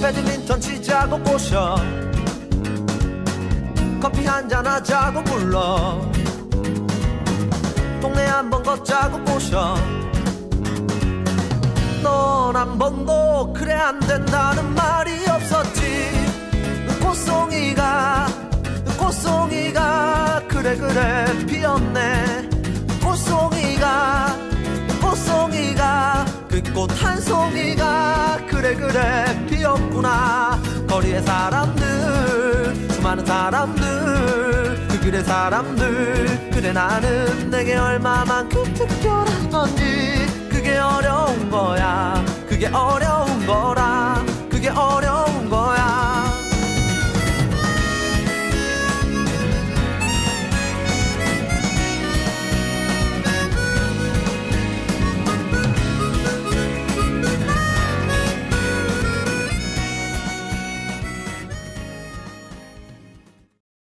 배드민턴 치자고 꼬셔. 커피 한잔 하자고 불러. 동네 한번 걷자고 꼬셔. 넌 한 번도 그래 안 된다는 말이 없었지. 꽃송이가 꽃송이가 그래 그래 피었네. 꽃송이가 꽃송이가 그 꽃 한 송이가 그래 그래 피었구나. 거리의 사람들 수많은 사람들 그 길의 사람들 그래 나는 내게 얼마만큼 특별